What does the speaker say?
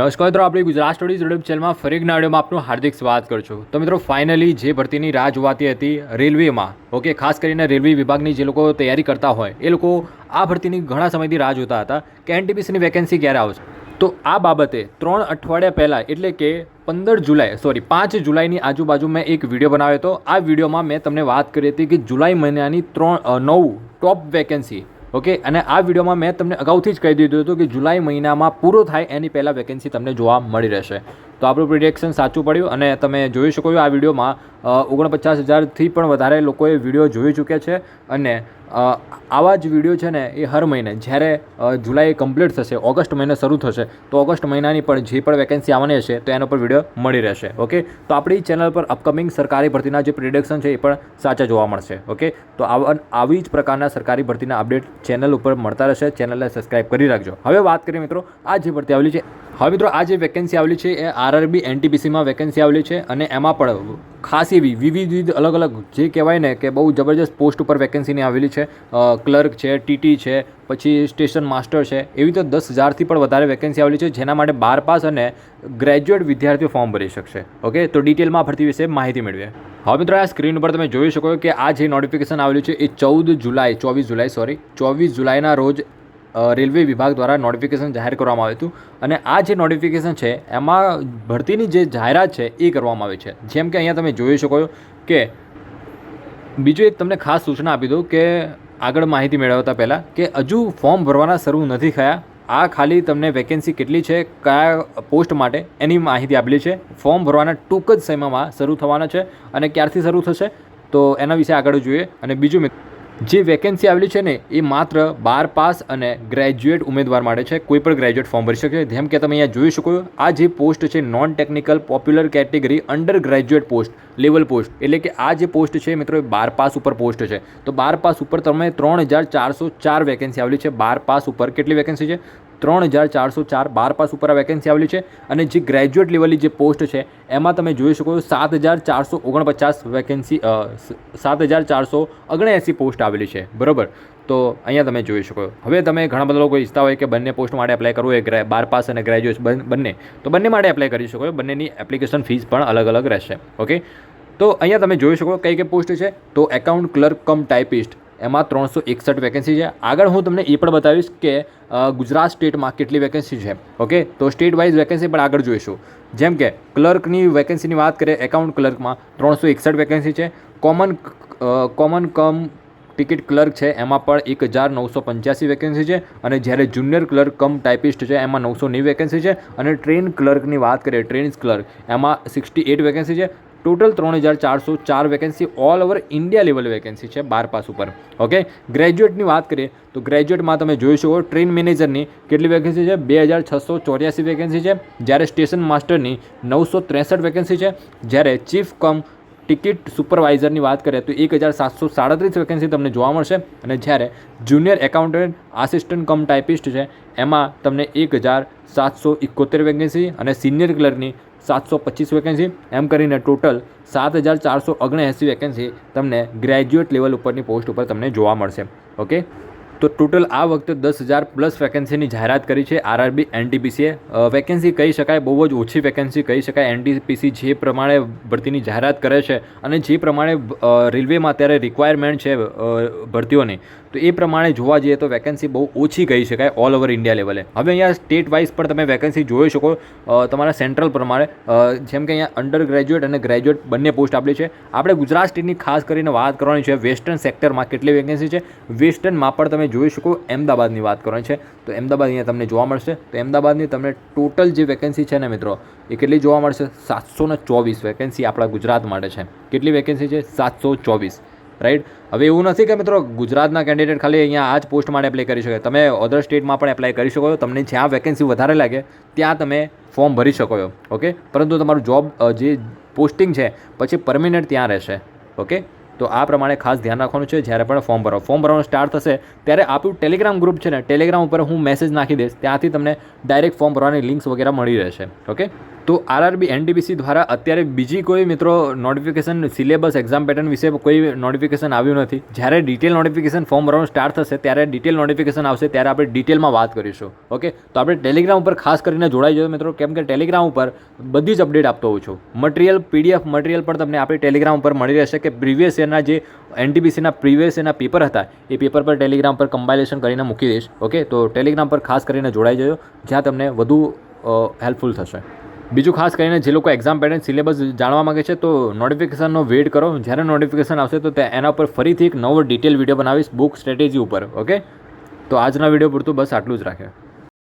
નમસ્કાર મિત્રો, આપણી ગુજરાત સ્ટડીઝ યુટ્યુબ ચેનલમાં ફરી જ્ઞાડીઓમાં આપનું હાર્દિક સ્વાગત કરું છું. તો મિત્રો ફાઇનલી જે ભરતીની રાહ જોવાતી હતી રેલવેમાં ઓકે ખાસ કરીને રેલવે વિભાગની જે લોકો તૈયારી કરતા હોય, એ લોકો આ ભરતીની ઘણા સમયથી રાહ જોતા હતા કે એનટીપીસીની વેકેન્સી ક્યારે આવશે? તો આ બાબતે ત્રણ અઠવાડિયા પહેલાં, એટલે કે પંદર જુલાઈ સોરી પાંચ જુલાઈની આજુબાજુ મેં એક વીડિયો બનાવ્યો હતો. આ વિડીયોમાં મેં તમને વાત કરી હતી કે જુલાઈ મહિનાની ત્રણ નવ ટોપ વેકેન્સી ઓકે? અને આ વિડીયોમાં મેં તમને અગાઉથી જ કહી દીધું હતું કે જુલાઈ મહિનામાં પૂરો થાય એની પહેલાં વેકેન્સી તમને જોવા મળી રહેશે. તો આપણું પ્રિડિક્શન સાચું પડ્યું અને તમે જોઈ શકો છો આ વિડીયોમાં ઓગણપચાસ હજારથી પણ વધારે લોકોએ વીડિયો જોઈ ચૂક્યા છે અને આવા જ વીડિયો છે ને એ હર મહિને, જ્યારે જુલાઈ કમ્પ્લીટ થશે, ઓગસ્ટ મહિને શરૂ થશે, તો ઓગસ્ટ મહિનાની પણ જે પણ વેકેન્સી આવવાની હશે, તો એના પર વીડિયો મળી રહેશે, ઓકે? તો આપણી ચેનલ પર અપકમિંગ સરકારી ભરતીના જે પ્રિડિક્શન છે એ પણ સાચા જોવા મળશે, ઓકે? તો આવા જ પ્રકારના સરકારી ભરતીના અપડેટ ચેનલ ઉપર મળતા રહેશે, ચેનલને સબસ્ક્રાઇબ કરી રાખજો. હવે વાત કરીએ મિત્રો, આ જે ભરતી આવેલી છે હવે મિત્રો, આ જે વેકેન્સી આવેલી છે, એ આરઆરબી એનટીપીસીમાં વેકેન્સી આવેલી છે અને એમાં પણ ખાસ એવી વિવિધ અલગ અલગ જે કહેવાય ને કે બહુ જબરજસ્ત પોસ્ટ ઉપર વેકેન્સીની આવેલી છે. ક્લર્ક છે ટીટી છે, પછી સ્ટેશન માસ્ટર છે, એવી તો દસ હજારથી પણ વધારે વેકેન્સી આવેલી છે, જેના માટે બાર પાસ અને ગ્રેજ્યુએટ વિદ્યાર્થીઓ ફોર્મ ભરી શકશે. ઓકે તો ડિટેલમાં ભરતી વિશે માહિતી મેળવીએ. હવે મિત્રો, આ સ્ક્રીન ઉપર તમે જોઈ શકો કે આ જે નોટિફિકેશન આવેલું છે, એ ચૌદ જુલાઈ, ચોવીસ જુલાઈ સોરી ચોવીસ જુલાઈના રોજ રેલવે વિભાગ દ્વારા નોટિફિકેશન જાહેર કરવામાં આવ્યું હતું. અને આ જે નોટિફિકેશન છે, એમાં ભરતીની જે જાહેરાત છે, એ કરવામાં આવી છે. જેમ કે અહીંયા તમે જોઈ શકો કે બીજું એક તમને ખાસ સૂચના આપી દઉં કે આગળ માહિતી મેળવતા પહેલાં કે હજુ ફોર્મ ભરવાના શરૂ નથી થયા. આ ખાલી તમને વેકેન્સી કેટલી છે, કયા પોસ્ટ માટે, એની માહિતી આપેલી છે. ફોર્મ ભરવાના ટૂંક જ સમયમાં શરૂ થવાના છે અને ક્યારથી શરૂ થશે, તો એના વિશે આગળ જોઈએ. અને બીજું મિત્ર જે વેકેન્સી આવેલી છે ને, એ માત્ર બાર પાસ અને ગ્રેજ્યુએટ ઉમેદવાર માટે છે. કોઈ પણ ગ્રેજ્યુએટ ફોર્મ ભરી શકે જેમ કે તમે અહીંયા જોઈ શકો આ જે પોસ્ટ છે non technical popular category under graduate post level post એટલે કે આ જે પોસ્ટ છે, મિત્રો, એ બાર પાસ ઉપર પોસ્ટ છે. તો બાર પાસ ઉપર તમે ત્રણ હજાર ચારસો ચાર વેકેન્સી આવેલી છે. બાર પાસ ઉપર કેટલી વેકેન્સી છે? ત્રણ હજાર ચારસો ચાર બાર પાસ ઉપર આ વેકેન્સી આવેલી છે અને જે ગ્રેજ્યુએટ લેવલની જે પોસ્ટ છે, એમાં તમે જોઈ શકો છો સાત હજાર ચારસો ઓગણપચાસ વેકેન્સી સાત હજાર ચારસો ઓગણએંસી પોસ્ટ આવેલી છે. બરાબર? તો અહીંયા તમે જોઈ શકો હવે તમે ઘણા બધા લોકો ઈચ્છતા હોય કે બંને પોસ્ટ માટે એપ્લાય કરવું હોય બાર પાસ અને ગ્રેજ્યુએટ બંને તો બંને માટે એપ્લાય કરી શકો બંનેની એપ્લિકેશન ફીસ પણ અલગ અલગ રહેશે. ઓકે તો અહીંયા તમે જોઈ શકો કઈ કઈ પોસ્ટ છે. તો એકાઉન્ટ ક્લર્ક કમ ટાઈપિસ્ટ એમાં ત્રણસો એકસઠ વેકેન્સી છે. આગળ હું તમને એ પણ બતાવીશ કે ગુજરાત સ્ટેટમાં કેટલી વેકેન્સી છે. ઓકે? તો સ્ટેટ વાઇઝ વેકેન્સી પણ આગળ જોઈશું. જેમ કે ક્લર્કની વેકેન્સીની વાત કરીએ એકાઉન્ટ ક્લર્કમાં ત્રણસો એકસઠ વેકેન્સી છે. Common common cum ticket clerk છે, એમાં પણ એક હજાર નવસો પંચ્યાસી વેકેન્સી છે. અને જ્યારે જુનિયર ક્લર્ક કમ ટાઈપિસ્ટ છે, એમાં નવસો નેવું વેકેન્સી છે. અને ટ્રેન ક્લર્કની વાત કરીએ ટ્રેન્સ ક્લર્ક એમાં સિક્સટી એટ વેકેન્સી છે. ટોટલ ત્રણ હજાર ચારસો ચાર vacancy all over India level vacancy છે, બાર પાસ ઉપર. ઓકે ગ્રેજ્યુએટની વાત કરીએ, તો ગ્રેજ્યુએટમાં તમે જોઈ શકો ટ્રેન મેનેજરની કેટલી વેકેન્સી છે? બે હજાર છસો ચોર્યાસી વેકેન્સી છે. જ્યારે સ્ટેશન માસ્ટરની નવસો ત્રેસઠ વેકેન્સી છે. જ્યારે ચીફ કમ ટિકિટ સુપરવાઇઝરની વાત કરીએ, તો એક હજાર સાતસો સાડત્રીસ વેકેન્સી તમને જોવા મળશે. અને જ્યારે junior accountant assistant cum typist છે, એમાં તમને એક હજાર સાતસો એકોતેર વેકેન્સી અને સિનિયર ક્લર્કની સાતસો પચીસ વેકેન્સી એમ કરીને ટોટલ સાત હજાર ચારસો ઓગણએંસી વેકેન્સી તમને ગ્રેજ્યુએટ લેવલ ઉપરની પોસ્ટ ઉપર તમને જોવા મળશે. ઓકે તો ટોટલ આ વખતે દસ હજાર પ્લસ વેકેન્સીની જાહેરાત કરી છે આરઆરબી એનટીપીસીએ વેકેન્સી કહી શકાય, બહુ જ ઓછી વેકેન્સી કહી શકાય. એનટીપીસી જે પ્રમાણે ભરતીની જાહેરાત કરે છે અને જે પ્રમાણે રેલવેમાં અત્યારે રિક્વાયરમેન્ટ છે ભરતીઓની તો એ પ્રમાણે જોવા જઈએ તો વેકેન્સી બહુ ઓછી કહી શકાય ઓલ ઓવર ઇન્ડિયા લેવલે હવે અહીંયા સ્ટેટ વાઇઝ પણ તમે વેકેન્સી જોઈ શકો તમારા સેન્ટ્રલ પ્રમાણે જેમ કે અહીંયા અંડર ગ્રેજ્યુએટ અને ગ્રેજ્યુએટ બંને પોસ્ટ આપેલી છે. આપણે ગુજરાત સ્ટેટની ખાસ કરીને વાત કરવાની છે વેસ્ટર્ન સેક્ટરમાં કેટલી વેકેન્સી છે? વેસ્ટર્નમાં પણ તમે જોઈ શકો, અમદાવાદની વાત કરવાની છે. તો અમદાવાદ અહીંયા તમને જોવા મળશે. તો અમદાવાદની તમને ટોટલ જે વેકેન્સી છે ને મિત્રો, એ કેટલી જોવા મળશે? સાતસો ચોવીસ વેકેન્સી આપણા ગુજરાત માટે છે. કેટલી વેકેન્સી છે? સાતસો ચોવીસ. રાઈટ? હવે એવું નથી કે મિત્રો ગુજરાતના કેન્ડિડેટ ખાલી અહીંયા આ જ પોસ્ટ માટે એપ્લાય કરી શકે. તમે અધર સ્ટેટમાં પણ એપ્લાય કરી શકો છો. તમને જ્યાં વેકેન્સી વધારે લાગે, ત્યાં તમે ફોર્મ ભરી શકો છો. ઓકે પરંતુ તમારું જોબ જે પોસ્ટિંગ છે, પછી પરમિનન્ટ ત્યાં રહેશે. ઓકે તો આ પ્રમાણે ખાસ ધ્યાન રાખવાનું છે, જ્યારે પણ ફોર્મ ભરો. ફોર્મ ભરવાનું સ્ટાર્ટ થશે ત્યારે આપણું ટેલિગ્રામ ગ્રુપ છે ને ટેલિગ્રામ ઉપર હું મેસેજ નાખી દઈશ, ત્યાંથી તમને ડાયરેક્ટ ફોર્મ ભરવાની લિંક્સ વગેરે મળી રહેશે. ઓકે તો આરઆરબી એનટીપીસી દ્વારા અત્યારે બીજી કોઈ મિત્રો નોટિફિકેશન સિલેબસ એક્ઝામ પેટર્ન વિશે કોઈ નોટિફિકેશન આવ્યું નથી. જ્યારે ડિટેલ નોટિફિકેશન ફોર્મ ભરવાનું સ્ટાર્ટ થશે, ત્યારે ડિટેલ નોટિફિકેશન આવશે, ત્યારે આપણે ડિટેલમાં વાત કરીશું. ઓકે તો આપણે ટેલિગ્રામ ઉપર ખાસ કરીને જોડાઈ જજો મિત્રો, કેમ કે ટેલિગ્રામ ઉપર બધી જ અપડેટ આપતો હોઉં છું. મટીરિયલ પીડીએફ મટીરિયલ પણ તમને આપણી ટેલિગ્રામ ઉપર મળી રહેશે, કે પ્રીવિયસ યરના જે એનટીપીસીના પ્રીવિયસ એના પેપર હતા, એ પેપર પર ટેલિગ્રામ પર કમ્બાઇલેશન કરીને મૂકી દઈશ ઓકે તો ટેલિગ્રામ પર ખાસ કરીને જોડાઈ જજો, જ્યાં તમને વધુ હેલ્પફુલ થશે. બીજું ખાસ કરીને જે લોકો એક્ઝામ પેટર્ન સિલેબસ જાણવા માગે છે, તો નોટિફિકેશનનો વેઇટ કરો. જ્યારે નોટિફિકેશન આવશે, તો તે એના પર ફરીથી એક નવો ડિટેલ વીડિયો બનાવીશ બુક સ્ટ્રેટેજી ઉપર ઓકે તો આજના વીડિયો પૂરતું બસ આટલું જ રાખે.